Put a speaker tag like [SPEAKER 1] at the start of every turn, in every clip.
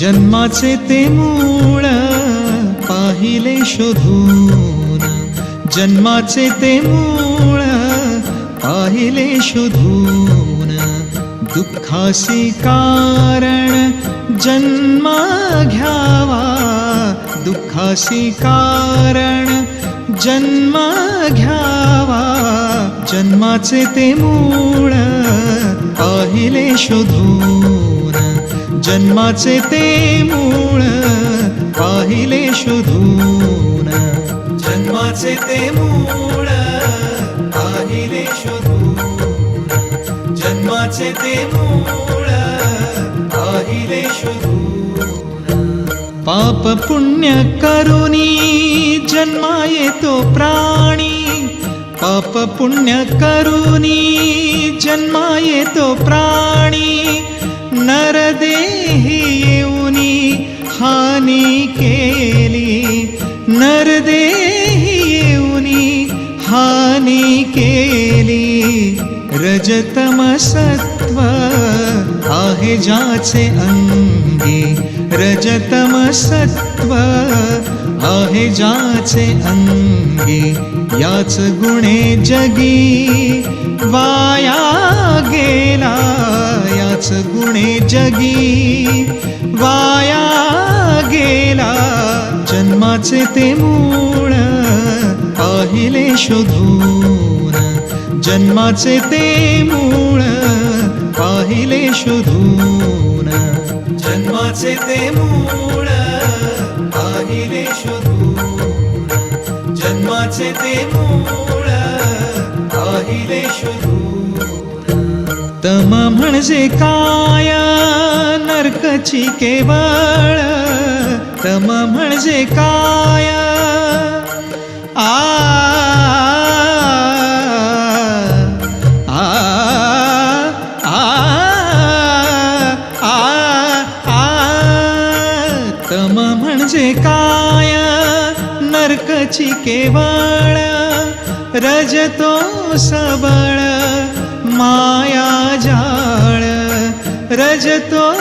[SPEAKER 1] जन्माचे ते मूळ पाहिले शोधून. जन्माचे ते मूळ पाहिले शोधून. दुःखासी कारण जन्म घ्यावा. दुःखासी कारण जन्म घ्यावा. जन्माचे ते मूळ पाहिले शोधून. जन्माचे ते मूळ पाहिले शोधून. जन्माचे ते मूळ पाहिले शोधून. जन्माचे ते मूळ पाहिले शोधून. पाप पुण्य करुणी जन्मा येतो प्राणी. पाप पुण्य करुणी जन्मा येतो प्राणी. नर हानी केली. रजतम सत्व आहे ज्याचे अंगी. रजतम सत्व आहे ज्याचे अंगी. याच गुणे जगी. वाया गेला. याच गुणे जगी. वाया गेला. जन्माचे ते मूळ गेले शोधून जन्माचे ते मूळ पाहिले शोधून जन्माचे ते मूळ पाहिले शोधून जन्माचे ते मूळ पाहिले शोधून तम म्हणजे काय नरकची केवळ. तम म्हणजे काय आ आ आ आ आ तम म्हणजे काय? नरकची केवळ. रजतो सबळ. माया जाळ. रजतो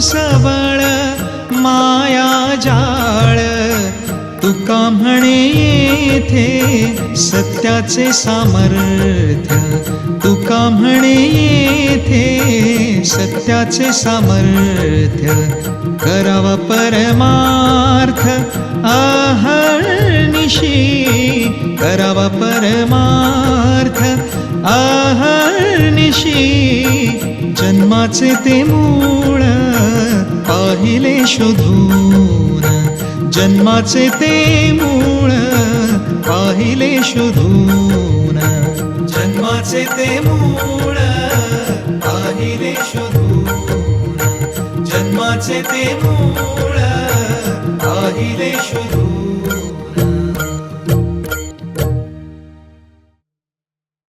[SPEAKER 1] सबळ. माया जाळ. तुका म्हणे मोठे सत्याचे सामर्थ्य. तुका म्हणे येथे सत्याचे सामर्थ्य. करावा परमार्थ आहर्निशी कराव परमार्थ आहर्निशी जन्माचे ते मूळ पाहिले शोधून. जन्माचे ते मूळ पाहिले शोधून जन्माचे ते मूळ पाहिले शोधून जन्माचे ते मूळ पाहिले शोधून